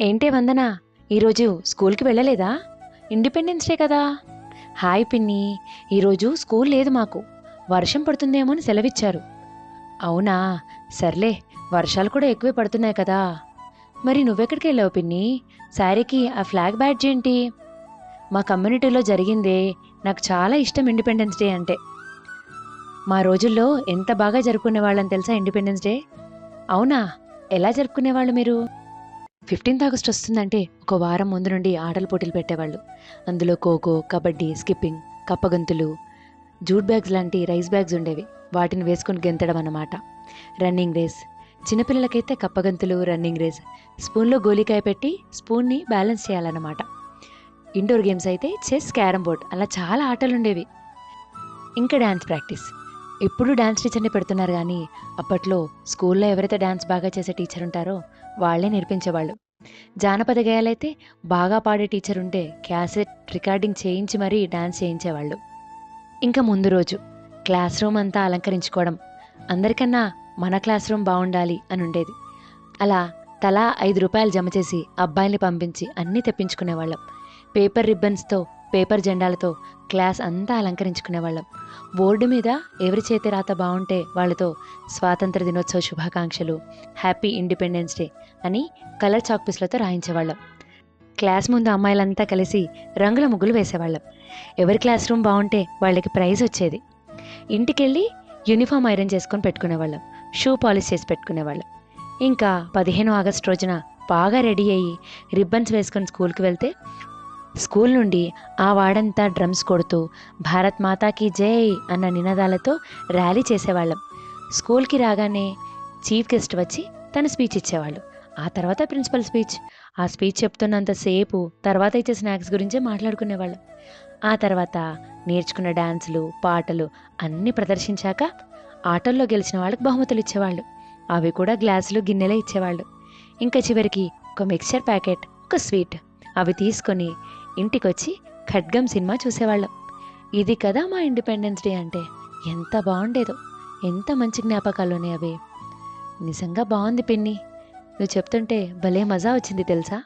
ఏంటే వందన? ఈరోజు స్కూల్కి వెళ్ళలేదా? ఇండిపెండెన్స్ డే కదా. హాయ్ పిన్ని ఈరోజు స్కూల్ లేదు మాకు. వర్షం పడుతుందేమో అని సెలవిచ్చారు. అవునా? సర్లే వర్షాలు కూడా ఎక్కువే పడుతున్నాయి కదా. మరి నువ్వెక్కడికి వెళ్ళావు పిన్ని? శారీకి ఆ ఫ్లాగ్ బ్యాడ్జ్ ఏంటి? మా కమ్యూనిటీలో జరిగిందే నాకు చాలా ఇష్టం ఇండిపెండెన్స్ డే అంటే. మా రోజుల్లో ఎంత బాగా జరుపుకునే వాళ్ళని తెలుసా ఇండిపెండెన్స్ డే? అవునా? ఎలా జరుపుకునేవాళ్ళు మీరు? ఫిఫ్టీన్త్ ఆగస్ట్ వస్తుందంటే ఒక వారం ముందు నుండి ఆటల పోటీలు పెట్టేవాళ్ళు. అందులో ఖోఖో కబడ్డీ స్కిప్పింగ్ కప్పగంతులు జూట్ బ్యాగ్స్ లాంటి రైస్ బ్యాగ్స్ ఉండేవి. వాటిని వేసుకొని గెంతడం అన్నమాట. Running race. చిన్నపిల్లలకైతే కప్పగంతులు రన్నింగ్ రేస్. స్పూన్లో గోలికాయ పెట్టి స్పూన్ని బ్యాలెన్స్ చేయాలన్నమాట. ఇండోర్ గేమ్స్ అయితే చెస్ క్యారమ్ బోర్డ్ అలా చాలా ఆటలు ఉండేవి. ఇంకా డ్యాన్స్ ప్రాక్టీస్. ఇప్పుడు డ్యాన్స్ టీచర్ని పెడుతున్నారు కానీ అప్పట్లో స్కూల్లో ఎవరైతే డ్యాన్స్ బాగా చేసే టీచర్ ఉంటారో వాళ్ళే నేర్పించేవాళ్ళు. జానపద గేయాలైతే బాగా పాడే టీచర్ ఉంటే క్యాసెట్ రికార్డింగ్ చేయించి మరీ డ్యాన్స్ చేయించేవాళ్ళు. ఇంకా ముందు రోజు క్లాస్ రూమ్ అంతా అలంకరించుకోవడం అందరికన్నా మన క్లాస్ రూమ్ బాగుండాలి అని ఉండేది. అలా తలా ఐదు రూపాయలు జమ చేసి అబ్బాయిల్ని పంపించి అన్నీ తెప్పించుకునేవాళ్ళం. పేపర్ రిబ్బన్స్తో పేపర్ జెండాలతో క్లాస్ అంతా అలంకరించుకునేవాళ్ళం. బోర్డు మీద ఎవరి చేతి రాత బాగుంటే వాళ్ళతో స్వాతంత్ర దినోత్సవ శుభాకాంక్షలు హ్యాపీ ఇండిపెండెన్స్ డే అని కలర్ చాక్పీస్లతో రాయించేవాళ్ళం. క్లాస్ ముందు అమ్మాయిలంతా కలిసి రంగుల ముగ్గులు వేసేవాళ్ళం. ఎవరి క్లాస్ రూమ్ బాగుంటే వాళ్ళకి ప్రైజ్ వచ్చేది. ఇంటికెళ్ళి యూనిఫామ్ ఐరన్ చేసుకొని పెట్టుకునేవాళ్ళం. షూ పాలిష్ చేసి పెట్టుకునేవాళ్ళం. ఇంకా పదిహేను ఆగస్టు రోజున బాగా రెడీ అయ్యి రిబ్బన్స్ వేసుకొని స్కూల్కి వెళ్తే స్కూల్ నుండి ఆ వాడంతా డ్రమ్స్ కొడుతూ భారత్ మాతాకి జై అన్న నినాదాలతో ర్యాలీ చేసేవాళ్ళం. స్కూల్కి రాగానే చీఫ్ గెస్ట్ వచ్చి తన స్పీచ్ ఇచ్చేవాళ్ళు. ఆ తర్వాత ప్రిన్సిపల్ స్పీచ్. ఆ స్పీచ్ చెప్తున్నంతసేపు తర్వాత ఇచ్చే స్నాక్స్ గురించే మాట్లాడుకునేవాళ్ళం. ఆ తర్వాత నేర్చుకున్న డాన్సులు పాటలు అన్నీ ప్రదర్శించాక ఆటల్లో గెలిచిన వాళ్ళకి బహుమతులు ఇచ్చేవాళ్ళు. అవి కూడా గ్లాసులు గిన్నెలే ఇచ్చేవాళ్ళు. ఇంకా చివరికి ఒక మిక్చర్ ప్యాకెట్ ఒక స్వీట్ అవి తీసుకొని ఇంటికొచ్చి ఖడ్గం సినిమా చూసేవాళ్ళం. ఇది కదా మా ఇండిపెండెన్స్ డే అంటే. ఎంత బాగుండేదో ఎంత మంచి జ్ఞాపకాలు ఉన్నాయి అవి. నిజంగా బాగుంది పిన్ని. నువ్వు చెప్తుంటే భలే మజా వచ్చింది తెలుసా?